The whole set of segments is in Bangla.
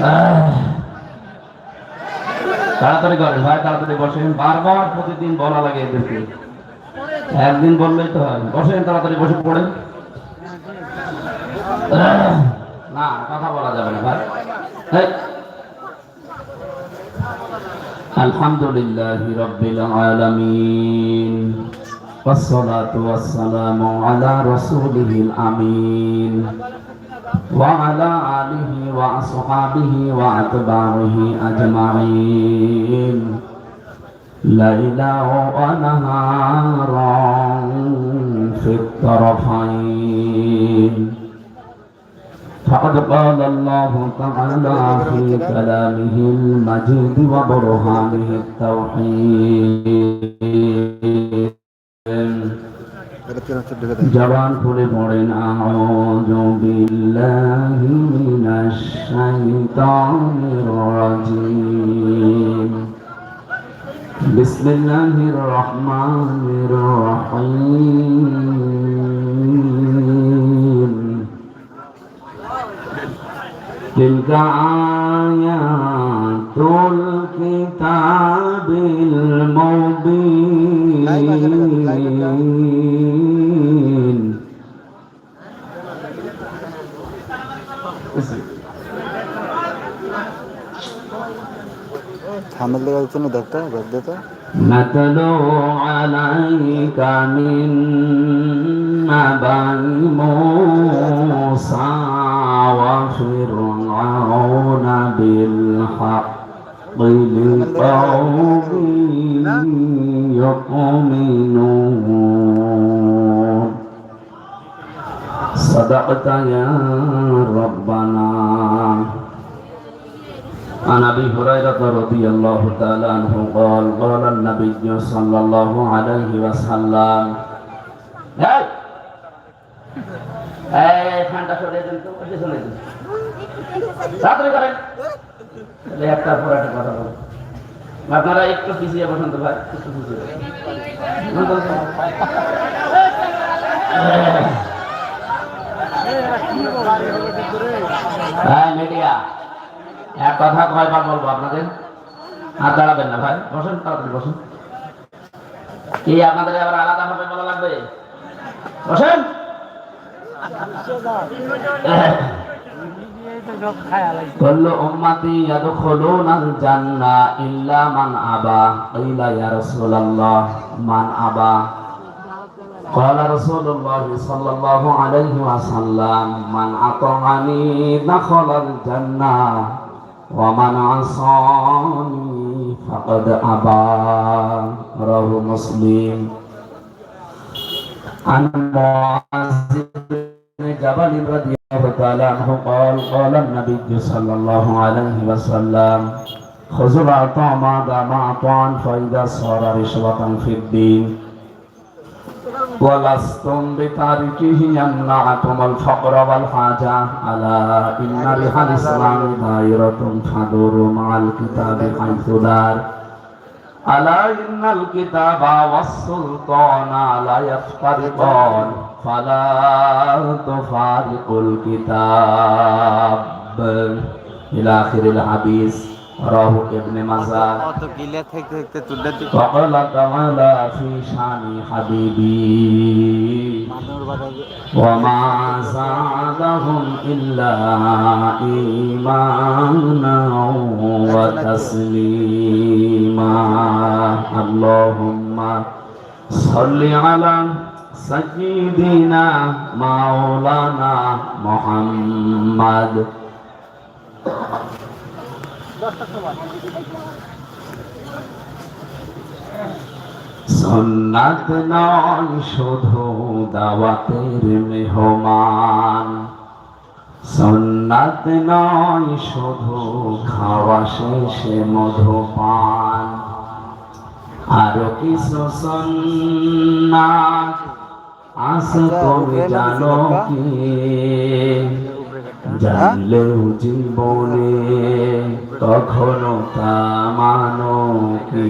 হ্যাঁ? তাড়াতাড়ি করেন ভাই তাড়াতাড়ি বসেন। বারবার প্রতিদিন বলা লাগে এদেরকে। একদিন বললেই তো হয়। বসেন তাড়াতাড়ি বসে পড়েন। না কথা বলা যাবে না ভাই এই, الحمد لله رب العالمين والصلاة والسلام على رسوله الأمين وعلى آله وأصحابه وأتباعه أجمعين ليلا ونهارا في الطرفين فقد قال الله تعالى في كلامه المجيد وبرهانه التوحيد জবান খুলে পড়েন আউযু বিল্লাহি মিনাশ শাইতানির রাজিম বিসমিল্লাহির রহমানির রহিম تلك آيات الكتاب المبين حمل لك الكلمة دكتور بدتها نتلو عليك من نبأ موسى وفرعون بالحق لقوم يؤمنون صدقت يا ربنا عن ابي هريره رضي الله تعالى عنه قال قال النبي صلى الله عليه وسلم এই এই ফ্যানটা সরিয়ে দিন তো ওই পিছনে দিন তাড়াতাড়ি করেন একটার একটা কথা বলুন আপনারা একটু পিছিয়ে বসুন তো ভাই, একটু পিছিয়ে। হ্যাঁ মিডিয়া, এক কথা কয়বার বলব আপনাদের? আর দাঁড়াবেন না ভাই, বসেন, তাড়াতাড়ি বসুন। কি আপনাদের আবার আলাদা বলা লাগবে? বসেন। كل أمتي يدخلون الجنة إلا من أبى قيل يا رسول الله من أبى قال رسول الله صلى الله عليه وسلم من أطعني دخل الجنة ومن عصاني فقد أبى رواه مسلم عن معاذ بن جبل رضي الله تعالى عنه قال قال النبي صلى الله عليه وسلم خذوا العطاء ما دام عطاء فإذا صار رشوة في الدين ولستم بتاركه يمنعكم الفقر والحاجة ألا إن ريح الإسلام دائرة تدور مع الكتاب حيث دار ألا إن الكتاب والسلطان لا يفترقان فلا تفارق الكتاب إلى آخر الحديث رواه ابن ماجه অত গিলে থেকে থেকে তুলে দিতে وقال تعالى في شان حبيبي মানুষ বাজাবে وما زادهم إلا إيمانا وتسليما اللهم صل على سيدنا مولانا محمد সন্ন্যাত নয় শুধু দাওয়াতের মেহমান। সন্ন্যাত নয় শুধু খাওয়া শেষে মধুপান। আরও কিছু সন্ন্যাত আস তুমি জানো কি? জানলেও জীবনে কখনো তা মানো কি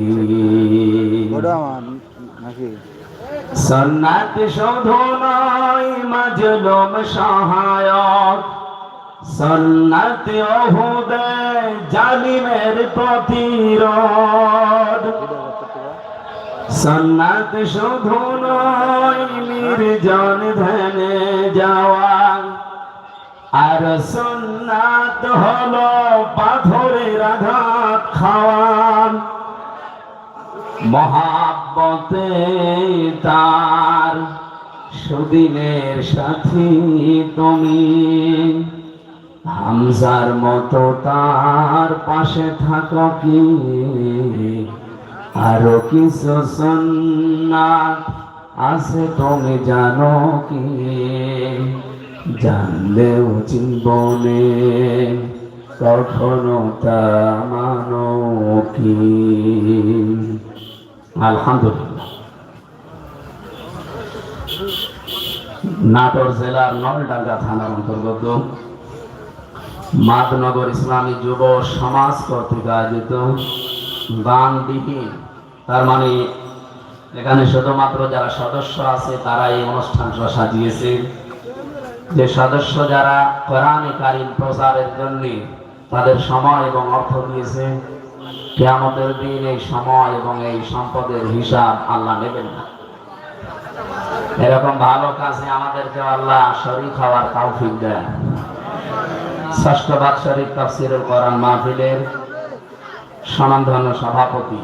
সন্ন্যাত শুধু নয় মজলুম সহায়ক। সন্ন্যাত ওহুদে জালিমের প্রতিরোধ। সন্ন্যাত শুধু নয় নির্জন ধ্যানে যাওয়া। আর সন্ন্যাত হলো পাথরের আঘাত খাওয়ান মহাব্বতে তার সুদিনের সাথী তুমি। হামজার মতো তার পাশে থাকো কি? আরও কিছু সন্ন্যাত আছে তুমি জানো কি? জানলেও জীবনে কখনো তা কি? আলহামদুলিল্লাহ। নাটোর জেলার নলডাঙ্গা থানার অন্তর্গত মাদনগর ইসলামী যুব সমাজ কর্তৃক আয়োজিত দানবিহীন তার মানে এখানে শুধুমাত্র যারা সদস্য আছে তারা এই অনুষ্ঠানটা সাজিয়েছে। যে সদস্য যারা কোরআনে কারিম প্রচারের জন্য তাদের সময় এবং অর্থ দিয়েছে, কেয়ামতের দিন এই সময় এবং এই সম্পদের হিসাব আল্লাহ নেবেন না। এরকম ভালো কাজে আমাদেরকে আল্লাহ শরীর হওয়ার তৌফিক দেন। ষষ্ঠ বাৎসরিক তাফসিরুল কোরআন মাহফিলের সনামধন্য সভাপতি,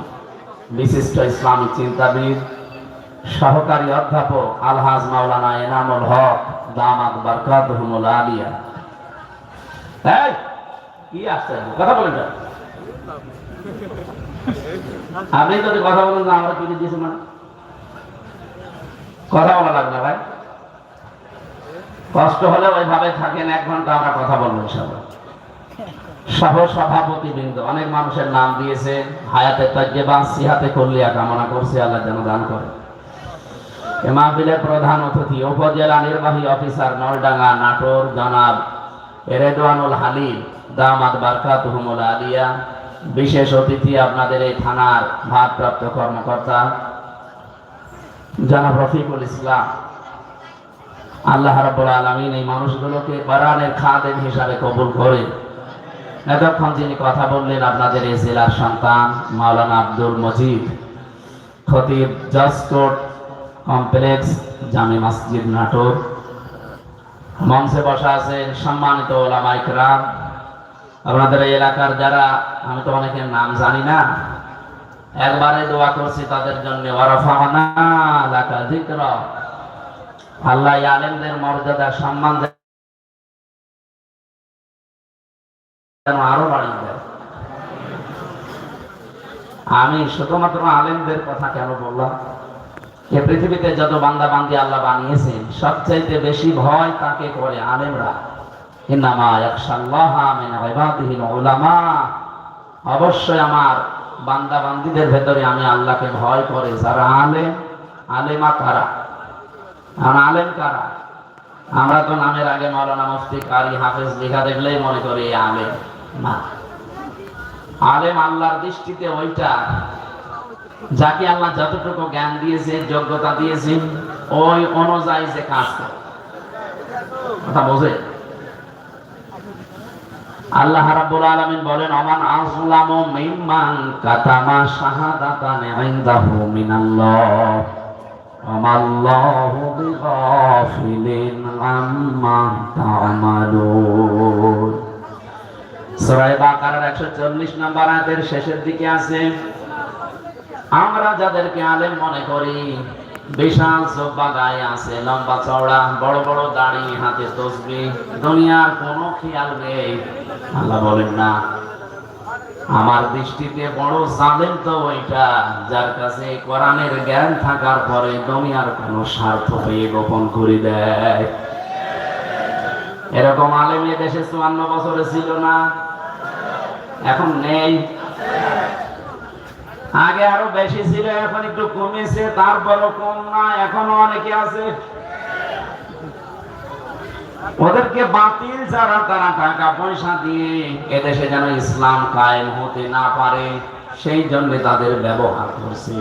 বিশিষ্ট ইসলামী চিন্তাবিদ, সহকারী অধ্যাপক আলহাজ মাওলানা এনামুল হক দামাত বারকাতুহুমুল আলিয়া। এই, কি কথা বলেন। আপনি যদি কথা বলেন, না আমরা দিয়েছি মানে। কথা বলা লাগবে ভাই। কষ্ট হলে ওইভাবে থাকেন, এক ঘণ্টা আমরা কথা বলব সহ সভাপতি বৃন্দ অনেক মানুষের নাম দিয়েছে। হায়াতে তাজ্জেবা সিহাতে কল্লিয়া কামনা করছে, আল্লাহ যেন দান করে। এ প্রধান অতিথি, উপজেলা নির্বাহী অফিসার নলডাঙ্গা নাটোর জনাব এরেদওয়ানুল হালিম দামাদ বারকাতুহুমুল আলিয়া। বিশেষ অতিথি আপনাদের এই থানার ভারপ্রাপ্ত কর্মকর্তা জনাব রফিকুল ইসলাম। আল্লাহ রাব্বুল আলামিন এই মানুষগুলোকে বারানের খাদেম হিসাবে কবুল করে এতক্ষণ যিনি কথা বললেন আপনাদের এই জেলার সন্তান, মাওলানা আব্দুল মজিদ, খতিব জাসকোট কমপ্লেক্স, জামি মসজিদ নাটোর মঞ্চে বসা আছেন সম্মানিত ওলামা ইকরাম আপনাদের এই এলাকার যারা, আমি তো অনেকের নাম জানি না, একবারে দোয়া করছি তাদের জন্য আল্লাহ আলেমদের মর্যাদা, সম্মান যেন আরও বাড়িয়ে দেয়। আমি শুধুমাত্র আলেমদের কথা কেন বললাম? এ পৃথিবীতে যত বান্দা বান্দি আল্লাহ বানিয়েছেন, সবচাইতে বেশি ভয় তাকে করে আলেমরা। মিন ইবাদিহিল উলামা। অবশ্যই আমার বান্দা বান্দিদের ভেতরে আমি আল্লাহকে ভয় করে, যারা আলেম, আলেমা কারা? আর আলেম কারা? আমরা তো নামের আগে মৌলানা মুফতি কারি হাফেজ দেখলেই মনে করি আলেম না। আলেম আল্লাহর দৃষ্টিতে ওইটা যাকে আল্লাহ যতটুকু জ্ঞান দিয়েছে, যোগ্যতা দিয়েছে, ওই অনুযায়ী যে কাজ করে। কথা বোঝে? আল্লাহ রাব্বুল আলামিন বলেন আমান আযলামু মিম্মান কাতামা শাহাদাতান ইনদাহু মিনাল্লাহ আমাল্লাহু বিগাফিলিন আম্মা তা'মালুন। সূরা বাকারার 140 নম্বর আয়াতের শেষের দিকে আছে আমরা যাদেরকে আলেম মনে করি, বিশাল সোব্বা গায়ে আছে, লম্বা চওড়া, বড় বড় দাড়ি, হাতে তসবি, দুনিয়ার কোনো খেয়াল নেই। আল্লাহ বলেন, না, আমার দৃষ্টিতে বড় জালেম তো ওইটা, যার কাছে কোরআনের জ্ঞান থাকার পরে দুনিয়ার কোনো স্বার্থ পেয়ে গোপন করে দেয়। এরকম আলেম দেশে চুয়ান্ন বছরে ছিল না, এখন নেই। আগে আরও বেশি ছিল, এখন একটু কমেছে, তারপরও কম না, এখনও অনেকে আছে। ওদেরকে বাতিল যারা, তারা টাকা পয়সা দিয়ে এদেশে যেন ইসলাম কায়েম হতে না পারে, সেই জন্য তাদের ব্যবহার করছে।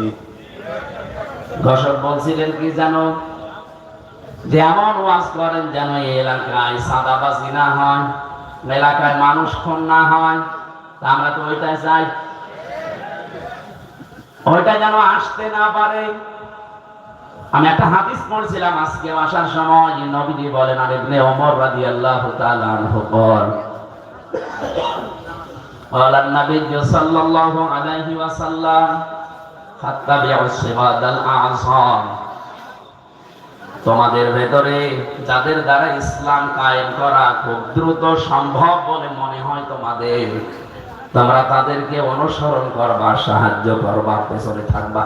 দর্শক বলছিলেন কি জানো যে এমন ওয়াজ করেন যেন এই এলাকায় সাদাবাজি না হয়, এলাকায় মানুষ খুন না হয়। আমরা তো ওইটাই চাই ওইটা যেন আসতে না পারে আমি একটা হাদিস পড়ছিলাম আজকে আসার সময় যে নবীজি বলেন আর ইবনে ওমর রাদিয়াল্লাহু তাআলা আনহু قال قال النبي صلى الله عليه وسلم فاتبعوا الصراط الأعظم তোমাদের ভেতরে যাদের দ্বারা ইসলাম কায়েম করা খুব দ্রুত সম্ভব বলে মনে হয় তোমাদের তোমরা তাদেরকে অনুসরণ করবা, সাহায্য করবা, পেছনে থাকবা।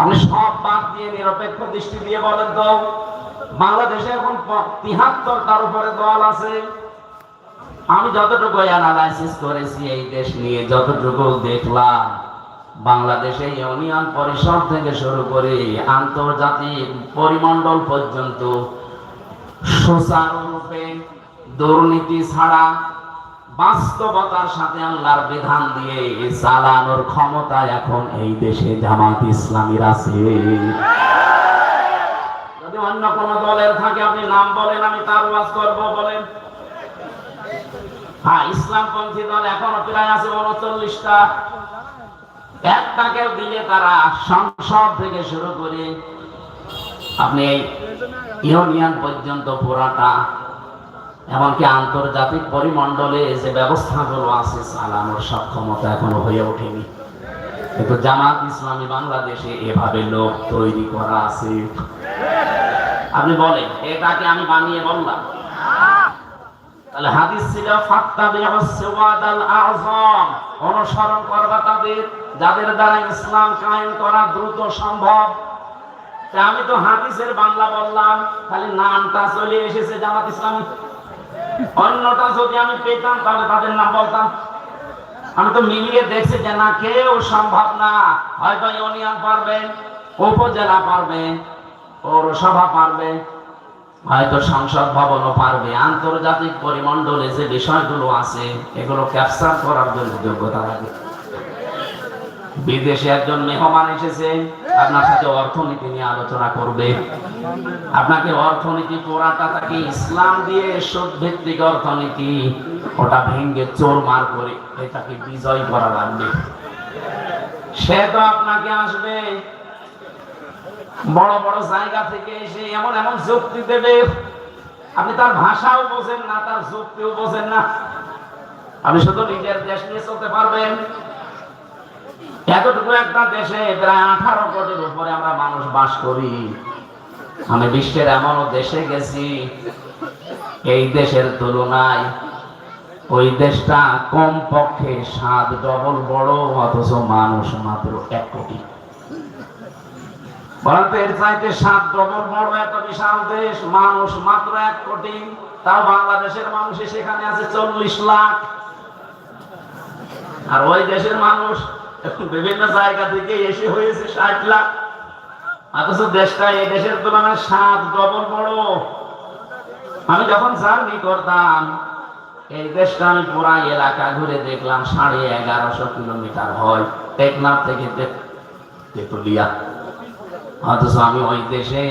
আপনি সব বাদ দিয়ে নিরপেক্ষ দৃষ্টি দিয়ে বলেন তো বাংলাদেশে এখন তিহাত্তর তার উপরে দল আছে। আমি যতটুকু অ্যানালাইসিস করেছি এই দেশ নিয়ে, যতটুকু দেখলাম, বাংলাদেশে ইউনিয়ন পরিষদ থেকে শুরু করে আন্তর্জাতিক পরিমণ্ডল পর্যন্ত সুচারুরূপে দুর্নীতি ছাড়া বাস্তবতার সাথে আল্লাহর বিধান দিয়ে চালানোর ক্ষমতা এখন এই দেশে জামাত ইসলামীর আছে। যদি অন্য কোন দলের থাকে, আপনি নাম বলেন, আমি তার ওয়াজ করব, বলেন। হ্যাঁ ইসলামপন্থী দল এখনও প্রায় আছে উনচল্লিশটা। একটাকে দিলে তারা সংসদ থেকে শুরু করে, আপনি ইউনিয়ন পর্যন্ত পুরাটা এমনকি আন্তর্জাতিক পরিমণ্ডলে যে ব্যবস্থাগুলো আছে চালানোর সক্ষমতা এখনও হয়ে ওঠেনি। কিন্তু জামাত ইসলামী বাংলাদেশে এভাবে লোক তৈরি করা আছে। আপনি বলেন, এটাকে আমি বানিয়ে বললাম। তাহলে হাদিস ছিল অনুসরণ করবা তাদের, যাদের দ্বারা ইসলাম কায়েম করা দ্রুত সম্ভব। আমি তো হাদিসের বাংলা বললাম খালি নামটা চলে এসেছে জামাত ইসলামী। অন্যটা যদি আমি পেতাম, তাহলে তাদের নাম বলতাম। আমি তো মিলিয়ে দেখছি যে না, কেউ সম্ভব না। হয়তো ইউনিয়ন পারবে, উপজেলা পারবে, পৌরসভা পারবে, হয়তো সংসদ ভবনও পারবে। আন্তর্জাতিক পরিমণ্ডলে যে বিষয়গুলো আছে, এগুলো ক্যাপচার করার জন্য যোগ্যতা লাগে। বিদেশে একজন মেহমান এসেছে, আপনার সাথে অর্থনীতি নিয়ে আলোচনা করবে। আপনাকে অর্থনীতি পড়াটা তাকে ইসলাম দিয়ে সুদ ভিত্তিক অর্থনীতি, ওটা ভেঙ্গে চোর মার করে এটাকে বিজয় করা লাগবে। সে তো আপনাকে আসবে, বড় বড় জায়গা থেকে এসে এমন এমন যুক্তি দেবে। আপনি তার ভাষাও বোঝেন না, তার যুক্তিও বোঝেন না। আপনি শুধু নিজের দেশ নিয়ে চলতে পারবেন। এতটুকু একটা দেশে প্রায় আঠারো কোটির উপরে আমরা মানুষ বাস করি। আমি বিশ্বের এমনও দেশে গেছি, এই দেশের তুলনায় ওই দেশটা কম পক্ষে সাত ডবল বড়, অথচ মানুষ মাত্র এক কোটি। ভারতের চাইতে সাত ডবল বড় এত বিশাল দেশ, মানুষ মাত্র এক কোটি। তাও বাংলাদেশের মানুষ সেখানে আছে চল্লিশ লাখ। আর ওই দেশের মানুষ বিভিন্ন জায়গা থেকে এসে হয়েছে ষাট লাখ। অথচ দেশটা, এই দেশের তুলনায় সাত ডবল বড়। আমি যখন জার্নি করতাম, এই দেশটা আমি পুরা এলাকা ঘুরে দেখলাম, সাড়ে এগারোশো কিলোমিটার হয়। টেকনাফ থেকে অথচ আমি ওই দেশে,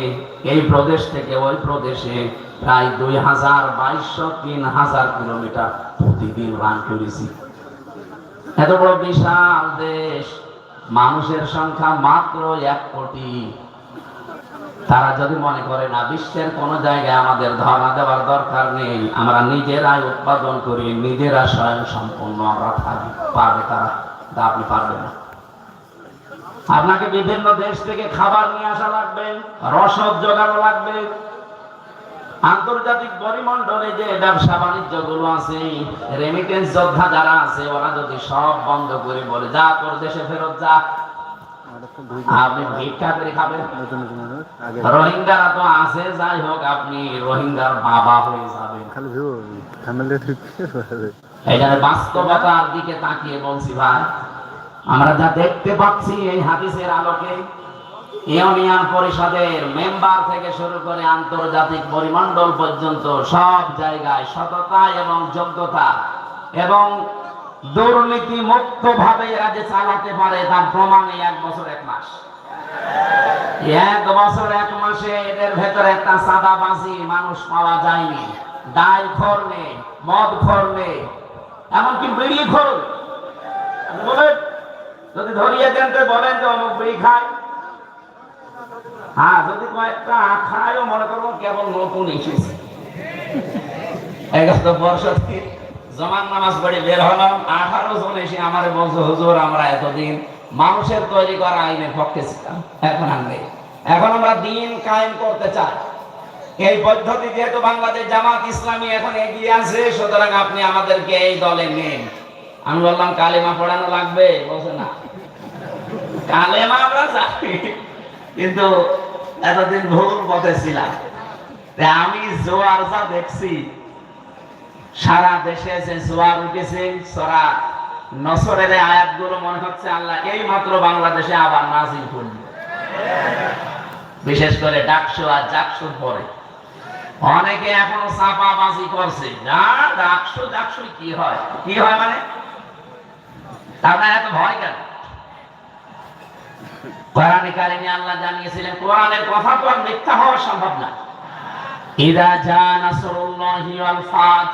এই প্রদেশ থেকে ওই প্রদেশে প্রায় দুই হাজার বাইশশো তিন হাজার কিলোমিটার প্রতিদিন রান করেছি। এত বড় বিশাল দেশ, মানুষের সংখ্যা মাত্র এক কোটি। তারা যদি মনে করে না, বিশ্বের কোন জায়গায় আমাদের ধরা দেওয়ার দরকার নেই, আমরা নিজেরাই উৎপাদন করি, নিজেরা স্বয়ং সম্পূর্ণ আমরা থাকি। পারবে তারা? আপনি পারবেন না। আপনাকে বিভিন্ন দেশ থেকে খাবার নিয়ে আসা লাগবে, রসদ জোগানো লাগবে আন্তর্জাতিক পরিমণ্ডলে যে ব্যবসা বাণিজ্যগুলো আছে রেমিটেন্স যোদ্ধা যারা আছে ওরা যদি সব বন্ধ করে বলে যা তোর দেশে ফেরত যা। আপনি ভিক্ষা করে খাবেন। রোহিঙ্গারা তো আছে যাই হোক আপনি রোহিঙ্গার বাবা হয়ে যাবেন। বাস্তবতার দিকে তাকিয়ে বলছি ভাই আমরা যা দেখতে পাচ্ছি এই হাদিসের আলোকে ইউনিয়ন পরিষদের মেম্বার থেকে শুরু করে আন্তর্জাতিক পরিমণ্ডল পর্যন্ত সব জায়গায় সততা এবং যোগ্যতা এবং দুর্নীতি মুক্ত ভাবে এরা যে চালাতে পারে তার প্রমাণ এক বছর এক মাস। এক বছর এক মাসে এদের ভেতরে একটা সাদাবাজি মানুষ পাওয়া যায়নি। ডাল খোর নেই মদ খোর নেই এমনকি বিড়ি খোর। যদি ধরিয়ে দেন বলেন যে অমুক বিড়ি খায়। হ্যাঁ যদি কয়েকটা খায়ও মনে করব কেবল নতুন এসেছে। এগারো বর্ষ জমান নামাজ পড়ে বের হলাম, আঠারো জন এসে আমার বলছে, হুজুর, আমরা এতদিন মানুষের তৈরি করা আইনের পক্ষে ছিলাম, এখন আর নেই। এখন আমরা দিন কায়েম করতে চাই। এই পদ্ধতি যেহেতু বাংলাদেশ জামাত ইসলামী এখন এগিয়ে আছে, সুতরাং আপনি আমাদেরকে এই দলে নেন। আমি বললাম, কালেমা পড়ানো লাগবে? বলছে, না। কালেমা আমরা জানি। কিন্তু এতদিন ভুল পথে ছিলাম। আমি জোয়ার যা দেখছি, সারা দেশে যে জোয়ার উঠেছে, সরা নসরের আয়াতগুলো মনে হচ্ছে আল্লাহ এই মাত্র বাংলাদেশে আবার নাজিল করল। বিশেষ করে ডাকসু আর জাকসুর পরে। অনেকে এখনও চাপাবাজি করছে। না, ডাকসু ডাকসু কি হয়? কি হয় মানে? তার মানে এত ভয় কেন? কোরআনে কারিমে আল্লাহ জানিয়েছিলেন, কোরআনের কথা তো আর মিথ্যা হওয়া সম্ভব না। ইদা জা নাসরুল্লাহি ওয়াল ফাত,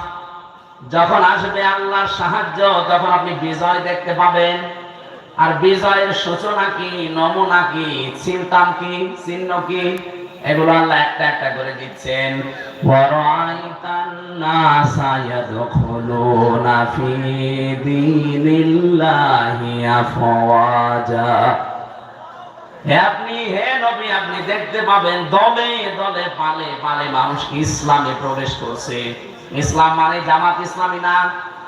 যখন আসবে আল্লাহর সাহায্য, তখন আপনি বিজয় দেখতে পাবেন। আর বিজয়ের সূচনা কি, নমুনা কি চিন্তাম কি, চিহ্ন কি, এগুলো আল্লাহ একটা একটা করে দিচ্ছেন। ফি আপনি, হে নবী, আপনি দেখতে পাবেন দলে দলে, পালে পালে মানুষ ইসলামে প্রবেশ করছে। ইসলাম মানে জামাত ইসলামী না।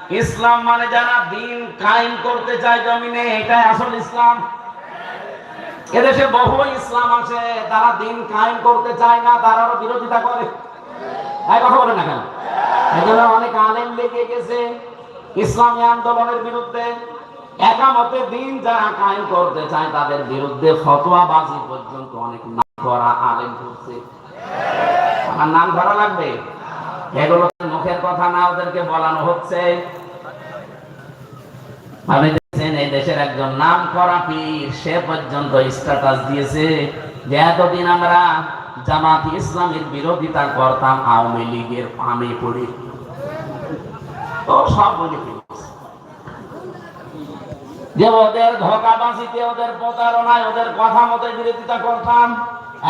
ইসলাম মানে যারা দিন কায়েম করতে চায় জমিনে, এটাই আসল ইসলাম। এদেশে বহু ইসলাম আছে, তারা দিন কায়েম করতে চায় না, তারা বিরোধিতা করে। এক কথা বলে না কেন? এখানে অনেক আলেম লেগে গেছে। ইসলামী আন্দোলনের বিরুদ্ধে একামতে দিন যারা কায়েম করতে চায়, তাদের বিরুদ্ধে ফতোয়াবাজি পর্যন্ত অনেক নাম করা আলেম করছে। আমার নাম ধরা লাগবে? এগুলো মুখের কথা না, ওদেরকে বলানো হচ্ছে। দেখছেন, এই দেশের একজন নাম করা পীর, সে পর্যন্ত স্ট্যাটাস দিয়েছে যে এতদিন আমরা জামাত ইসলামের বিরোধিতা করতাম, আওয়ামী লীগের পামে তো সব বলে যে ওদের ধোকাবাজিতে ওদের প্রতারণায়, ওদের কথা মতো বিরোধিতা করতাম,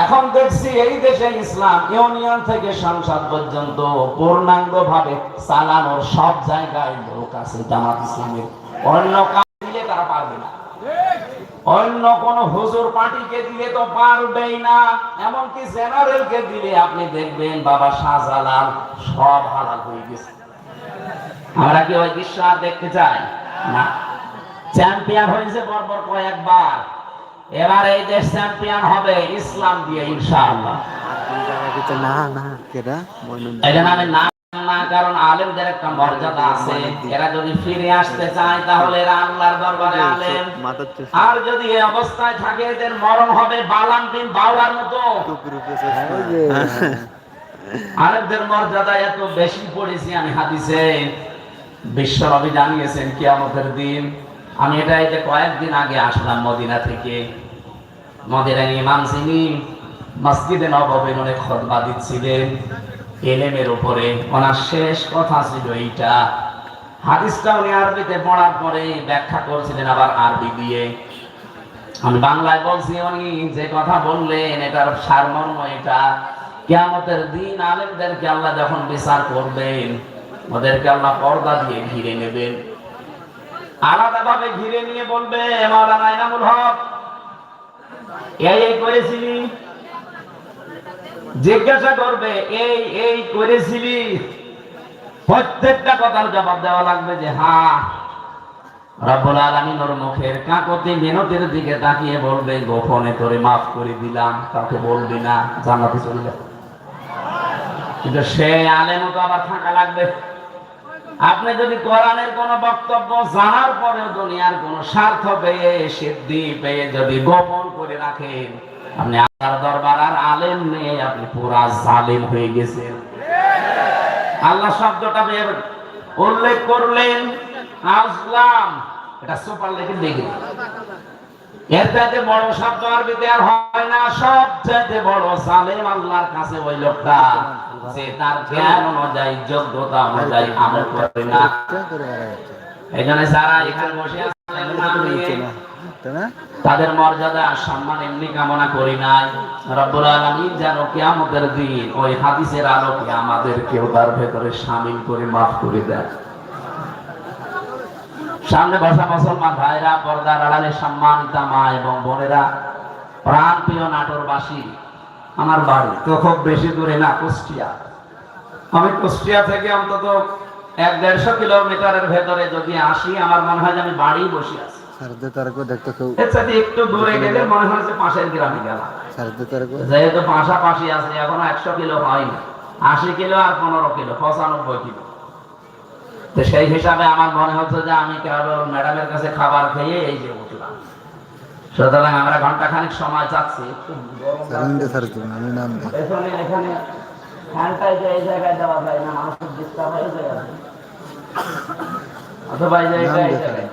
এখন দেখছি এই দেশে ইসলাম ইউনিয়ন থেকে সংসদ পর্যন্ত পূর্ণাঙ্গ ভাবে চালানোর সব জায়গায় লোক আছে জামাত ইসলামের। অন্য কাজ দিলে তারা পারবে না। অন্য কোন হুজুর পার্টিকে দিলে তো পারবেই না। এমনকি জেনারেলকে দিলে আপনি দেখবেন বাবা শাহজালাল সব হালাল হয়ে গেছে। আমরা কি ওই আর দেখতে চাই? না। চ্যাম্পিয়ন হয়েছে পরপর কয়েকবার। এবার এই দেশ চ্যাম্পিয়ন হবে ইসলাম দিয়ে, ইনশাআল্লাহ। না না কেডা না কারণ আলেমদের একটা মর্যাদা আছে। এরা যদি ফিরে আসতে চায়, তাহলে এরা আল্লাহর দরবারে আলেম। আর যদি এই অবস্থায় থাকে, এদের মরণ হবে বালাম বাউলার মতো। আলেমদের মর্যাদা এত বেশি পড়েছি আমি হাদিসে। বিশ্ব নবী জানিয়েছেন, কিয়ামতের দিন আমি এটা এই যে কয়েকদিন আগে আসলাম মদিনা থেকে। মদিনার ইমাম যিনি মসজিদে নববীর অনেক খতবা দিচ্ছিলেন এলেমের উপরে। ওনার শেষ কথা ছিল এইটা। হাদিসটা উনি আরবিতে পড়ার পরে ব্যাখ্যা করছিলেন আবার আরবি দিয়ে। আমি বাংলায় বলছি উনি যে কথা বললেন, এটার সারমর্ম এটা। কিয়ামতের দিন আলেমদেরকে আল্লাহ যখন বিচার করবেন, ওদেরকে আল্লাহ পর্দা দিয়ে ঘিরে নেবেন। আলাদা ভাবে ঘিরে নিয়ে বলবে, মাওলানা হক। এই এই করেছিলি। জিজ্ঞাসা করবে, এই এই করেছিলি। প্রত্যেকটা কথার জবাব দেওয়া লাগবে যে হ্যাঁ রব্বুল মুখের কাকতি মিনতির দিকে তাকিয়ে বলবে, গোপনে তোরে মাফ করে দিলাম, কাউকে বলবি না, জান্নাতে চলে কিন্তু সে আলেম তো আবার থাকা লাগবে। আপনি যদি কোরআনের কোন বক্তব্য জানার পরেও দুনিয়ার কোন স্বার্থ পেয়ে, সিদ্ধি পেয়ে যদি গোপন করে রাখেন, আপনি আল্লাহর দরবার আর আলেম নেই, আপনি পুরা জালেম হয়ে গেছেন। আল্লাহ শব্দটা বের উল্লেখ করলেন আসলাম এটা সুপার লেখে দেখে। এর চাইতে বড় শব্দ আরবিতে আর হয় না বড় সালেম আল্লাহর কাছে ওই লোকটা তার জ্ঞান অনুযায়ী, যোগ্যতা অনুযায়ী আমল করে না। এই জন্য যারা এখানে বসে তাদের মর্যাদা সম্মান এমনি কামনা করি নাই। রব্বুল আলামিন যেন কিয়ামতের দিন ওই হাদিসের আলোকে আমাদের কেউ তার ভেতরে শামিল করে মাফ করে দেয় সামনে বসা মুসলমান ভাইরা পর্দার আড়ালে সম্মানিতা মা এবং বোনেরা প্রাণ প্রিয় নাটোরবাসী আমার বাড়ি তো খুব বেশি দূরে না কুষ্টিয়া। আমি কুষ্টিয়া থেকে অন্তত এক দেড়শো কিলোমিটারের ভেতরে যদি আসি আমার মনে হয় যে আমি বাড়ি বসে আছি। একটু দূরে গেলে মনে হয় যে পাশের গ্রামে গেলাম। সারদে যেহেতু পাশাপাশি আছে এখনও একশো কিলো হয়নি আশি কিলো আর পনেরো কিলো পঁচানব্বই কিলো। তো সেই হিসাবে আমার মনে হচ্ছে যে আমি কেবল ম্যাডামের কাছে খাবার খেয়ে এই যে উঠলাম। সুতরাং আমরা ঘণ্টা খানিক সময় চাচ্ছি একটু গরম সারিন্দে সারদে আমি নাম দিই পেছনে এখানে ফ্যানটাই যে এই জায়গায় দেওয়া যায় না মানুষের ডিস্টার্ব হয়ে যায় অথবা এই জায়গায় এই জায়গায়।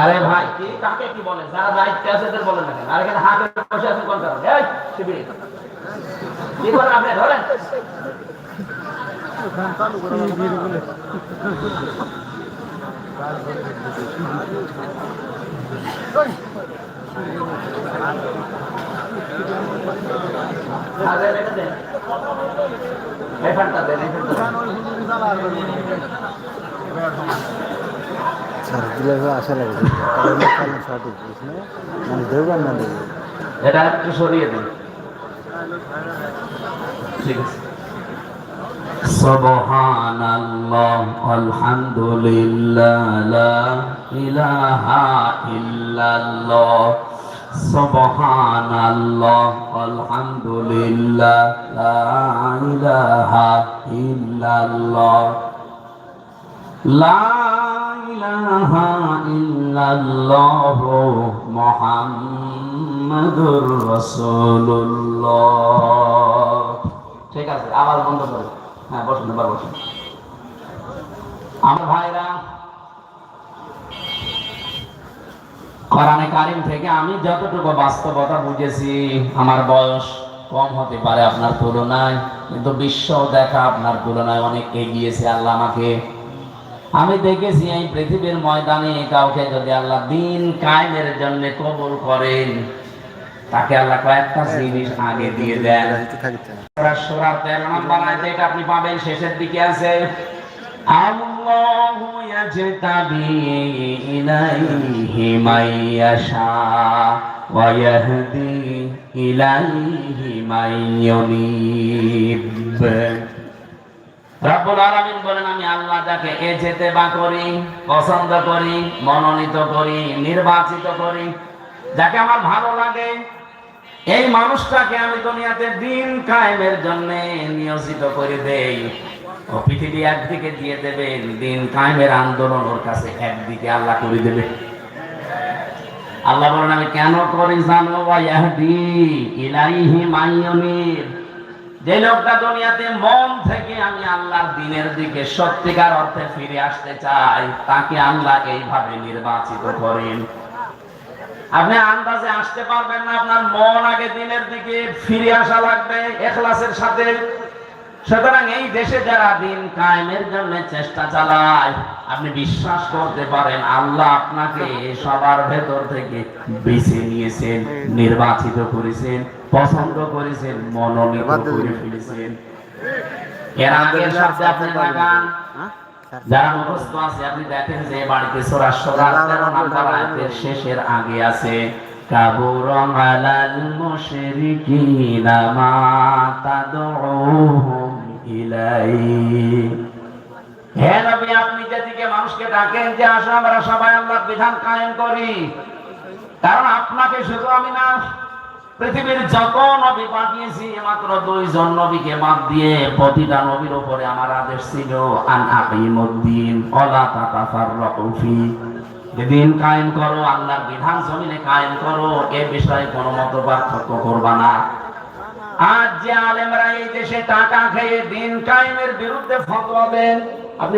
আরে ভাই কি কাকে কি বলেন যারা দায়িত্বে আছে এদের বলেন না আর এখানে হাতে বসে আছেন কোন কারণে? এই শিবিরে। কি করেন আপনি? ধরেন। এটা দেন সারদিলে আশা লাগে কারণ কারণ সঠিক মানে দেবগান না এটা একটু সরিয়ে দিন ঠিক আছে سبحان الله الحمد لله لا إله إلا الله سبحان الله الحمد لله لا إله إلا الله لا إله إلا الله محمد رسول الله ঠিক আছে আবার বন্ধ করে হ্যাঁ বসুন, এবার বসুন। আমার ভাইরা, কোরআনে কারিম থেকে আমি যতটুকু বাস্তবতা বুঝেছি, আমার বয়স কম হতে পারে আপনার তুলনায়, কিন্তু বিশ্ব দেখা আপনার তুলনায় অনেক এগিয়েছে, আল্লাহ আমাকে। আমি দেখেছি এই পৃথিবীর ময়দানে কাউকে যদি আল্লাহ দিন কায়েমের জন্য কবুল করেন তাকে আল্লাহ কয়েকটা জিনিস আগে দিয়ে দেন। রাইতে থাকতে সূরা সূরা 13 নম্বর আয়াতে এটা আপনি পাবেন শেষের দিকে আছে। আল্লাহু ইয়াজতাবি ইলাইহি মাইয়াশা ওয়া ইয়াহদি ইলাইহি মাইয়ুনিব রাব্বুল আলামিন বলেন আমি আল্লাহ যাকে এ যেতে বা করি পছন্দ করি মনোনীত করি নির্বাচিত করি যাকে আমার ভালো লাগে এই মানুষটাকে আমি দুনিয়াতে দিন কায়েমের জন্য নিয়োজিত করে দেই। ও পৃথিবী একদিকে দিয়ে দেবে, দিন কায়েমের আন্দোলন ওর কাছে একদিকে আল্লাহ করে দেবে। আল্লাহ বলেন, আমি কেন করি জানো ওয়াহদি ইলাইহি মাইয়ুনিব যে লোকটা দুনিয়াতে মন থেকে আমি আল্লাহর দিনের দিকে সত্যিকার অর্থে ফিরে আসতে চাই, তাকে আল্লাহ এইভাবে নির্বাচিত করেন। আপনি আন্দাজে আসতে পারবেন না, আপনার মন আগে দিনের দিকে ফিরে আসা লাগবে এখলাসের সাথে। সুতরাং এই দেশে যারা দিন কায়েমের জন্য চেষ্টা চালায়, আপনি বিশ্বাস করতে পারেন, আল্লাহ আপনাকে সবার ভেতর থেকে বেছে নিয়েছেন, নির্বাচিত করেছেন, পছন্দ করেছেন, মনোনীত করে ফেলেছেন। এর আগের সাথে আপনি লাগান যারা মুখস্থ আছে আপনি দেখেন যে বাড়িতে সোরা আয়াতের শেষের আগে আছে। কাবুরং আলাল মুশরিকিনা মা তাদউহুম ইলাই হে নবী আপনি যেদিকে মানুষকে ডাকেন যে আসো আমরা সবাই আল্লাহর বিধান কায়েম করি। কারণ আপনাকে শুধু আমি না পৃথিবীর যত নবী পাঠিয়েছি, মাত্র দুইজন নবীকে বাদ দিয়ে প্রতিটা নবীর উপরে আমার আদেশ ছিল, আন আকিমুদ্দিন ওয়ালা তাতাফাররাকু ফি। যে দিন কায়েম করো বিধান জমিনে কায়েম করো, এ বিষয়ে কোনো মত পার্থক্য করবা না। আজ যে আলেমরা এই দেশে টাকা খেয়ে দিন কায়েমের বিরুদ্ধে ফতোয়া দেন